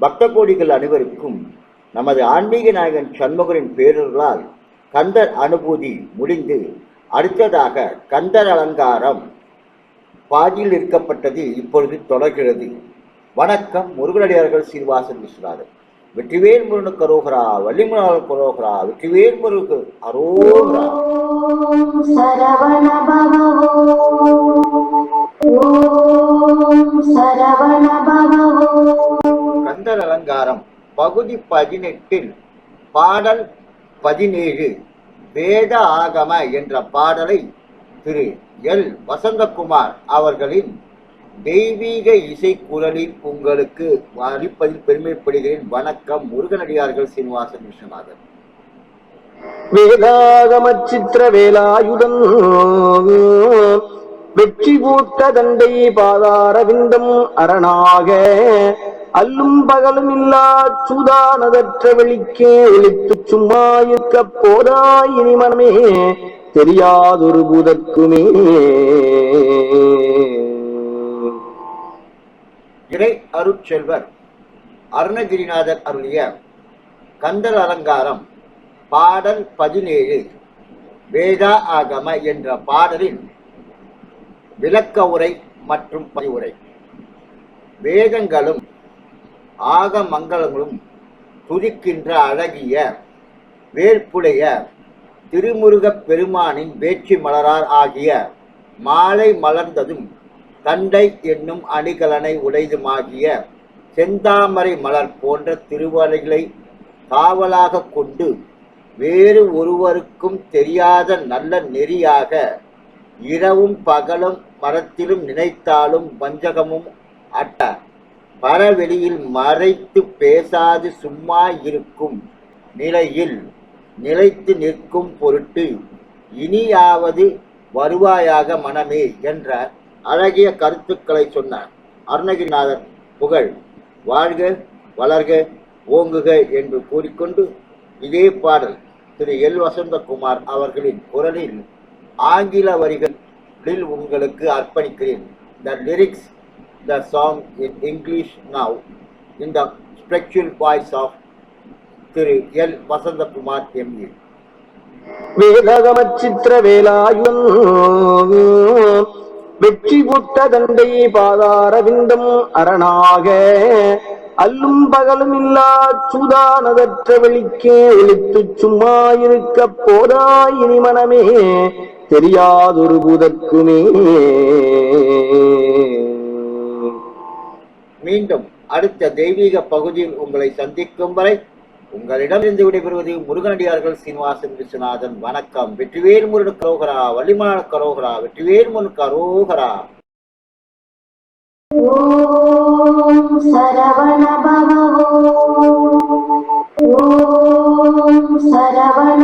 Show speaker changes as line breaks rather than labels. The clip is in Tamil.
பக்த கோடிகள் அனைவருக்கும் நமது ஆன்மீக நாயகன் சண்முகரின் பேரர்களால் கந்தர் அனுபூதி முடிந்து அடுத்ததாக கந்தர் அலங்காரம் பாதியில் இருக்கப்பட்டது இப்பொழுது தொடர்கிறது. வணக்கம் முருகனடியார்கள் சீர்வாசன் விஸ்வநாதன். வெற்றிவேல் முருகனுக்கு அரோகரா. வள்ளிமுனாள் கரோகரா வெற்றிவேல் முருகு அரோகரா
சரவண சரவண பவ
கந்தர் அலங்காரம் பகுதி பதினெட்டில் பாடல் பதினேழு வேத ஆகம என்ற பாடலை திரு எல். வசந்தகுமார் அவர்களின் தெய்வீக இசை குரலில் உங்களுக்கு அளிப்பதில் பெருமைப்படுகிறேன். வணக்கம் முருகனடியார்கள் சீனிவாசன் விஸ்வநாதன்.
வேதாகம சித்திர வேலாயுதன் வெற்றி பூத்த தண்டை பாதாரவிந்தம் அரணாக அல்லும் பகலும் இல்லா சூதானதற்ற வெளிக்கே ஒழித்து சும்மா இருக்க போதாய் இனி மனமே தெரியாதொரு பூதற்குமே.
இறை அருட்செல்வர் அருணகிரிநாதர் அருளிய கந்தர் அலங்காரம் பாடல் பதினேழு வேதா ஆகம என்ற பாடலின் விளக்க உரை மற்றும் பதிவுரை. வேதங்களும் ஆகமங்கலங்களும் துதிக்கின்ற அழகிய வேற்புடைய திருமுருகப் பெருமானின் வேட்சி மலரார் ஆகிய மாலை மலர்ந்ததும் தண்டை என்னும் அணிகலனை உடைதுமாகிய செந்தாமரை மலர் போன்ற திருவலைகளை காவலாக கொண்டு வேறு ஒருவருக்கும் தெரியாத நல்ல நெறியாக இரவும் பகலும் மரத்திலும் நினைத்தாலும் வஞ்சகமும் அட்ட. பரவெளியில் மறைத்து பேசாது சும்மா இருக்கும் நிலையில் நிலைத்து நிற்கும் பொருட்டு இனியாவது வருவாயாக மனமே என்றார். அழகிய கருத்துக்களை சொன்ன அருணகிரிநாதர் புகழ் வாழ்க வளர்க ஓங்குக என்று கூறிக்கொண்டு இதே பாடல் திரு. எல். வசந்தகுமார் அவர்களின் குரலில் ஆங்கில வரிகளில் உங்களுக்கு அர்ப்பணிக்கிறேன். The lyrics the song in English now in the spiritual voice of Thiru. L. Vasanthakumar MA
வேதாகம சித்திர வெற்றி பூத்த தண்டை பாதாரவிந்தம் அரணாக. அல்லும் பகலும் இல்லா சுதானதற்ற வெளிக்கே ஒளித்து சும்மா இருக்க போதாய் இனி மனமே தெரியாதொரு புதற்குமே.
மீண்டும் அடுத்த தெய்வீக பகுதியில் உங்களை சந்திக்கும் வரை உங்களிடம் இருந்து விடைபெறுவது முருகனடியார்கள் சீனிவாசன் விஸ்வநாதன். வணக்கம். வெற்றிவேல் முருகன் கரோகரா வள்ளிமான கரோகரா வெற்றிவேல் முருகன் கரோகரா.
சரவண பவ சரவண